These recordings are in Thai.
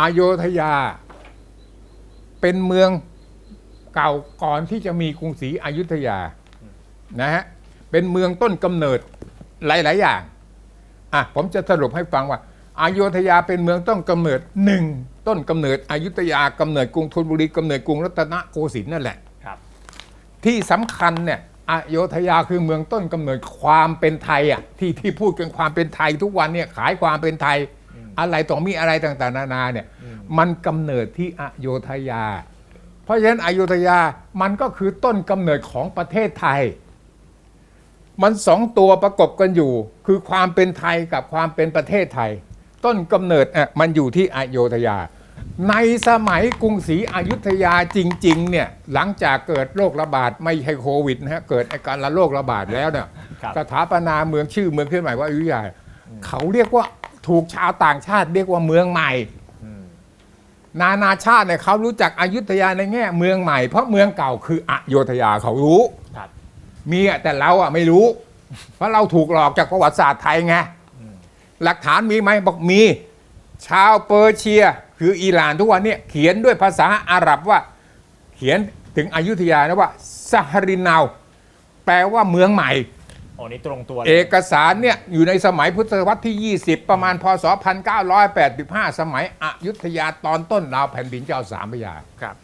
อโยธยา เป็นเมืองเก่าก่อนที่จะมีกรุงศรีอยุธยานะฮะเป็นเมืองต้นกำเนิดหลาย ๆ อย่างอะผมจะสรุปให้ฟังว่าอโยธยาเป็นเมืองต้นกำเนิดหนึ่งต้นกำเนิดอยุธยากำเนิดกรุงธนบุรีกำเนิดกรุงรัตนโกสินทร์นั่นแหละครับ ที่สำคัญเนี่ยอโยธยาคือเมืองต้นกำเนิดความเป็นไทยอะที่ที่พูดกันความเป็นไทยทุกวันเนี่ยขายความเป็นไทย อะไรต่อมีอะไรต่างๆ นานาเนี่ย มันกำเนิดที่อโยธยา เพราะฉะนั้นอโยธยามันก็คือต้นกำเนิดของประเทศไทย มันสองตัวประกบกันอยู่ คือความเป็นไทยกับความเป็นประเทศไทย ต้นกำเนิดอะมันอยู่ที่อโยธยา ในสมัยกรุงศรีอยุธยาจริงๆเนี่ยหลังจากเกิดโรคระบาดไม่ใช่โควิดนะฮะเกิดไอาการระโรคระบาดแล้วเนี่ยครับสถาปนาเมืองชื่อเมืองขึ้นใหม่ว่าอยุธยาเขาเรียกว่า ถูกชาวต่างชาติเรียกว่าเมืองใหม่อืมนานาชาติเนี่ยเขารู้จักอยุธยาในแง่เมืองใหม่ เพราะเมืองเก่าคืออโยธยาเขารู้ครับ มีอะแต่เราอะไม่รู้ เพราะเราถูกหลอกจากประวัติศาสตร์ไทยไงหลักฐานมีไหมบอกมี ชาวเปอร์เซีย คืออิหร่านทุกวันเนี้เขียนด้วยภาษาอาหรับว่า เขียนถึงอยุธยานะว่าซาฮารินาวแปลว่าเมืองใหม่โอ้นี่ตรงตัวลย เอกสารเนี่ยอยู่ในสมัยพุทธศตวรรษที่ 20 ประมาณพศ 1985 สมัยอยุธยาตอนต้นราวแผ่นดินเจ้าสามพระยา ครับ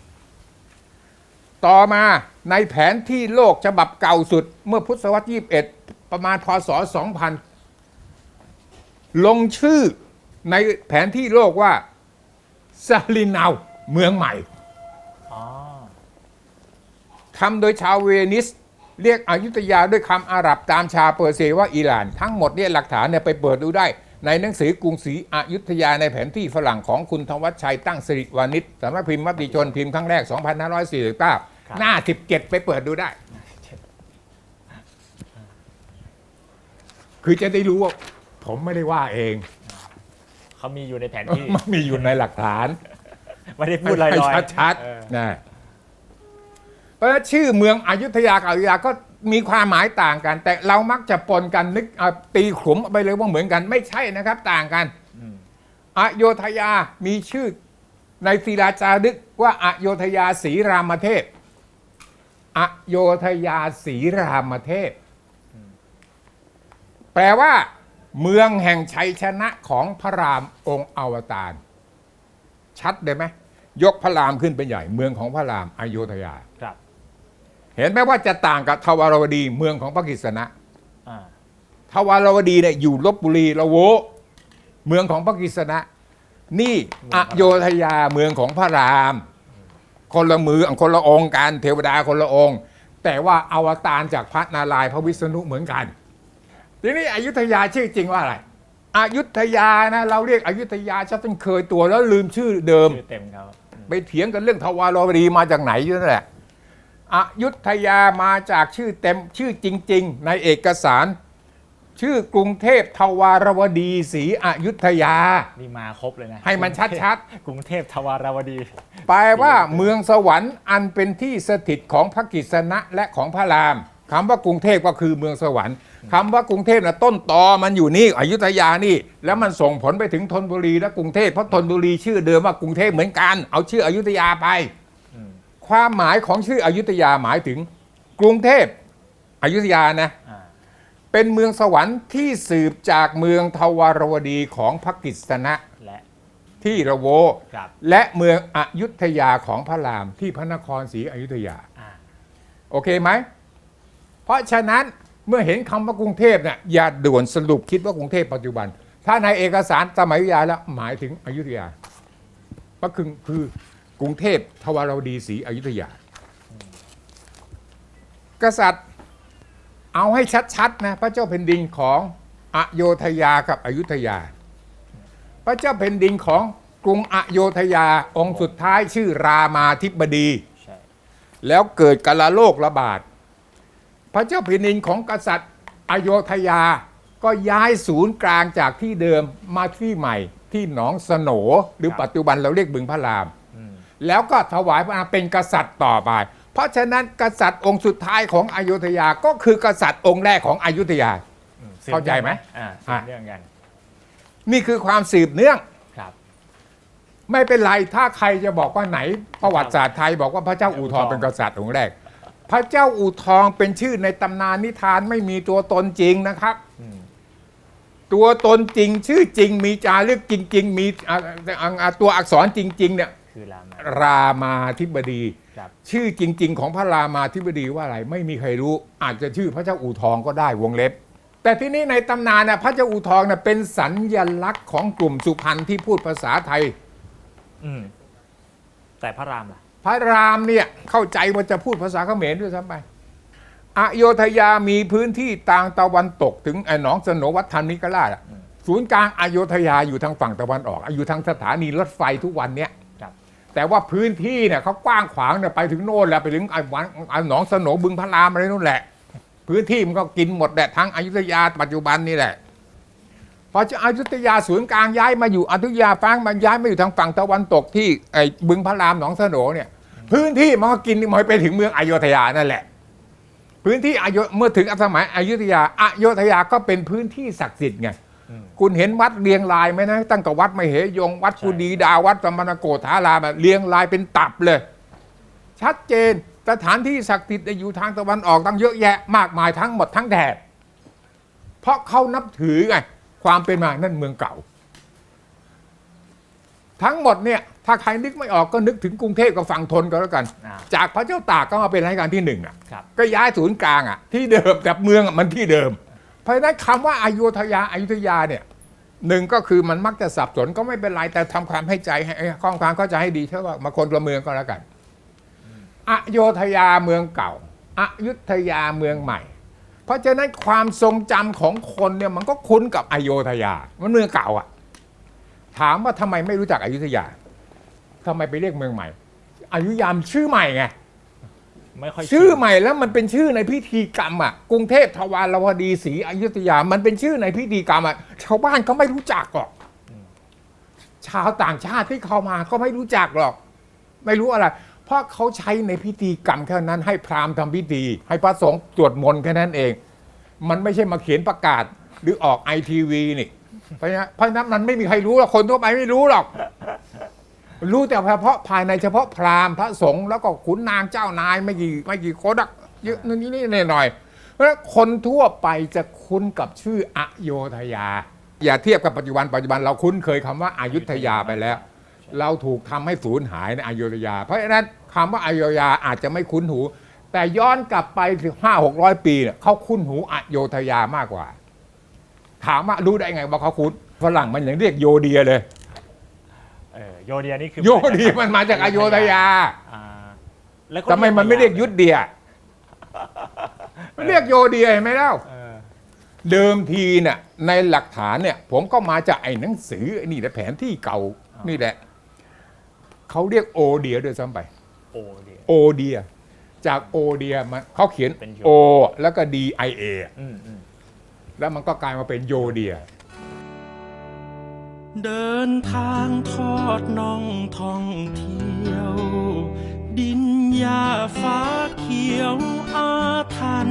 ต่อมาในแผนที่โลกฉบับเก่าสุดเมื่อพุทธศตวรรษที่21 ประมาณพศ 2000 ลงชื่อในแผนที่โลกว่าซาลินาวเมืองใหม่ อ๋อ ทำโดยชาวเวนิส เรียกอยุธยาด้วยคำอาหรับตามชาวเปอร์เซียว่าอิหร่าน ทั้งหมดเนี่ยหลักฐานเนี่ยไปเปิดดูได้ ในหนังสือกรุงศรีอยุธยาในแผนที่ฝรั่งของคุณธวัชชัยตั้งสิริวานิชสำนักพิมพ์มติชนพิมพ์ครั้งแรก 2549 หน้า 17 ไปเปิดดูได้ คือจะได้รู้ว่าผมไม่ได้ว่าเองเขามีอยู่ในแผนที่มันมีอยู่ในหลักฐาน ไม่ได้พูดลอยให้ๆชัดเออๆนะ เพราะฉะนั้นชื่อเมืองอยุธยากับอยุธยาก็มีความหมายต่างกัน แต่เรามักจะปนกันนึกเอาตีขลุมไปเลยว่าเหมือนกันไม่ใช่นะครับต่างกันอืมอโยธยามีชื่อในศิลาจารึกว่าอโยธยาศรีรามเทพอโยธยาศรีรามเทพ แปลว่า เมืองแห่งชัยชนะของพระรามองค์อวตาร ชัดเลยไหมยกพระรามขึ้นเป็นใหญ่ เมืองของพระรามอโยธยาครับ เห็นไหมว่าจะต่างกับทวารวดีเมืองของพระกฤษณะอ่าทวารวดีเนี่ยอยู่ลบบุรีละโวเมืองของพระกฤษณะ นี่อโยธยาเมืองของพระราม คนละมือคนละองค์กันเทวดาคนละองค์ แต่ว่าอวตารจากพระนารายณ์พระวิษณุเหมือนกัน ทีนี้อยุธยาชื่อจริงว่าอะไรอยุธยานะเราเรียกอยุธยาจะต้องเคยตัวแล้วลืมชื่อเดิมชื่อเต็มเขาอืมไปเถียงกันเรื่องทวารวดีมาจากไหนอยู่นั่นแหละ อยุธยามาจากชื่อเต็มชื่อจริง ๆ ในเอกสาร ชื่อกรุงเทพทวารวดีศรีอยุธยา นี่มาครบเลยนะให้มันชัดๆ กรุงเทพทวารวดี แปลว่าเมืองสวรรค์อันเป็นที่สถิตของพระกิษณะและของพระรามคำว่ากรุงเทพก็คือเมืองสวรรค์คำว่ากรุงเทพนะต้นตอมันอยู่นี่อยุธยานี่ แล้วมันส่งผลไปถึงธนบุรีและกรุงเทพเพราะธนบุรีชื่อเดิมว่ากรุงเทพเหมือนกัน เอาชื่ออยุธยาไปอืม ความหมายของชื่ออยุธยาหมายถึงกรุงเทพอยุธยานะอ่าเป็นเมืองสวรรค์ที่สืบจากเมืองทวารวดีของพระกฤษณะและที่ระโวครับและเมืองอยุธยาของพระรามที่พระนครศรีอยุธยาอ่าโอเคไหม เพราะฉะนั้นเมื่อเห็นคำว่ากรุงเทพเนี่ยอย่าด่วนสรุปคิดว่ากรุงเทพปัจจุบัน ถ้าในเอกสารสมัยอยุธยาแล้วหมายถึงอยุธยาก็คือคือ กรุงเทพทวารวดีศรีอยุธยา กษัตริย์เอาให้ชัดๆนะพระเจ้าแผ่นดินของอโยธยากับอยุธยา พระเจ้าแผ่นดินของกรุงอโยธยาองค์สุดท้ายชื่อรามาธิบดี แล้วเกิดกาลโรคระบาด พระเจ้าแผ่นดินของกษัตริย์อโยธยาก็ย้ายศูนย์กลางจากที่เดิมมาที่ใหม่ที่หนองสโนหรือปัจจุบันเราเรียกบึงพระราม แล้วก็ถวายพระนามเป็นกษัตริย์ต่อไป เพราะฉะนั้นกษัตริย์องค์สุดท้ายของอโยธยาก็คือกษัตริย์องค์แรกของอยุธยา อืมเข้าใจไหม อ่าสือะบเรื่องกัน นี่คือความสืบเนื่องครับ ไม่เป็นไรถ้าใครจะบอกว่าไหน ประวัติศาสตร์ไทยบอกว่าพระเจ้าอู่ทองเป็นกษัตริย์องค์แรก พระเจ้าอู่ทองเป็นชื่อในตำนานนิทานไม่มีตัวตนจริงนะครับ อืมตัวตนจริงชื่อจริงมีจารึกจริง ๆ มีอ่าอ่าอ่าตัวอักษรจริง ๆ เนี่ย คือรามา รามาธิบดี ครับ ชื่อจริง ๆ ของพระรามาธิบดีว่าอะไร ไม่มีใครรู้ อาจจะชื่อพระเจ้าอู่ทองก็ได้วงเล็บ แต่ที่นี่ในตำนานน่ะพระเจ้าอู่ทองน่ะเป็นสัญญลักษณ์ของกลุ่มสุพรรณที่พูดภาษาไทย อืมแต่พระรามล่ะ พระรามเนี่ยเข้าใจว่าจะพูดภาษาเขมรด้วยซ้ำไป อโยธยามีพื้นที่ทางตะวันตกถึงไอ้หนองสนวัฒนนิกราชอะศูนย์กลางอโยธยาอยู่ทางฝั่งตะวันออก อยู่ทางสถานีรถไฟทุกวันเนี้ยครับ แต่ว่าพื้นที่เนี่ยเขากว้างขวางเนี่ยไปถึงโน่นแล้วไปถึงไอ้วันไอ้หนองสนบึงพระรามอะไรนู่นแหละ พื้นที่มันก็กินหมดแหละทั้งอยุธยาปัจจุบันนี่แหละพอจะอยุธยาศูนย์กลางย้ายมาอยู่อยุธยาฟังมันย้ายมาอยู่ทางฝั่งตะวันตกที่ไอ้บึงพระรามหนองสนเนี่ยพื้นที่มันก็กินมันไปถึงเมืองอโยธยานั่นแหละ พื้นที่อโยเมื่อถึงสมัยอยุธยาอโยธยาก็เป็นพื้นที่ศักดิ์สิทธิ์ไง คุณเห็นวัดเรียงรายไหมนะตั้งแต่วัดมเหยงวัดใช่กุดีดาวัดสมณโกฏฐารามอะเรียงรายเป็นตับเลย ชัดเจนสถานที่ศักดิ์สิทธิ์อยู่ทางตะวันออกตั้งเยอะแยะมากมายทั้งหมดทั้งแถบเพราะเขานับถือไงความเป็นมานั่นเมืองเก่า ทั้งหมดเนี่ยถ้าใครนึกไม่ออกก็นึกถึงกรุงเทพกับฝั่งทนก็แล้วกันอ่าจากพระเจ้าตากก็มาเป็นรัชกาลที่หนึ่งอะครับก็ย้ายศูนย์กลางอะที่เดิมแต่เมืองอะมันที่เดิมเพ ราะฉะนั้นคำว่าอายุทยาอายุทยาเนี่ยหนึ่งก็คือมันมักจะสับสนก็ไม่เป็นไรแต่ทำความให้ใจให้ข้อความเข้าใจให้ดีเท่าว่ามาคนละเมืองก็แล้วกันอโยธยาเมืองเก่าอายุทยาเมืองใหม่ เพราะฉะนั้นความทรงจำของคนเนี่ยมันก็คุ้นกับอโยธยา มันเมืองเก่าอะ ถามว่าทำไมไม่รู้จักอยุธยาทำไมไปเรียกเมืองใหม่อยุธยามนชื่อใหม่ไง ไม่ค่อยชื่อชินใหม่แล้วมันเป็นชื่อในพิธีกรรมอะกรุงเทพทวารวดีศรีอยุธยา มันเป็นชื่อในพิธีกรรมอะชาวบ้านก็ไม่รู้จักหรอกชาวต่างชาติที่เข้ามาก็ไม่รู้จักหรอก ไม่รู้อะไร เพราะเขาใช้ในพิธีกรรมแค่นั้นให้พราหมณ์ทำพิธี ให้พระสงฆ์สวดมนต์แค่นั้นเอง มันไม่ใช่มาเขียนประกาศหรือออกไอทีวีนี่เพราะฉะนั้นเพราะฉะนั้นมันไม่มีใครรู้หรอกคนทั่วไปไม่รู้หรอก รู้แต่เฉพาะภายในเฉพาะพราหมณ์พระสงฆ์แล้วก็ขุนนางเจ้านายไม่กี่ไม่กี่คนอะเยอะนิดนี่นี่หน่อยๆเพราะฉะนั้นคนทั่วไปจะคุ้นกับชื่ออโยธยา อย่าเทียบกับปัจจุบันปัจจุบันเราคุ้นเคยคำว่าอายุทยาไปแล้ว เราถูกทำให้สูญหายในอโยธยา เพราะฉะนั้นคำว่าอโยธยาอาจจะไม่คุ้นหู แต่ย้อนกลับไปถึงห้าหกร้อยปีเนี่ยเขาคุ้นหูอโยธยามากกว่า ถามว่ารู้ได้ไงว่าเขาคุ้นฝรั่งมันยังเรียกโยเดียเลย โยเดียนี่คือโยเดียมันมาจากอโยธยาอ่าแล้วก็ทำไมมันไม่เรียกยุทธเดียมันเรียกโยเดียเห็นไหมเล่าเออเดิมทีเนี่ยในหลักฐานเนี่ย ผมก็มาจากไอ้หนังสือไอ้นี่แหละแผนที่เก่านี่แหละเขาเรียกโอเดียด้วยซ้ำไปโอเดียโอเดีย จากโอเดียมันเขาเขียนเป็นโยโอ แล้วก็ดีไอเออืมอืมแล้วมันก็กลายมาเป็นโยเดีย เดินทางทอดน่องท่องเที่ยว ดินหญ้าฟ้าเขียวอาทัน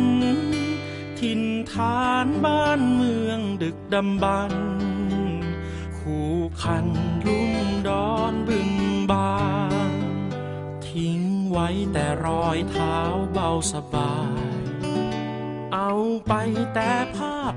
ถิ่นฐานบ้านเมืองดึกดำบรรคู่คันลุ่มดอนบึงบานทิ้งไว้แต่รอยเท้าเบาสบาย เอาไปแต่ภาพ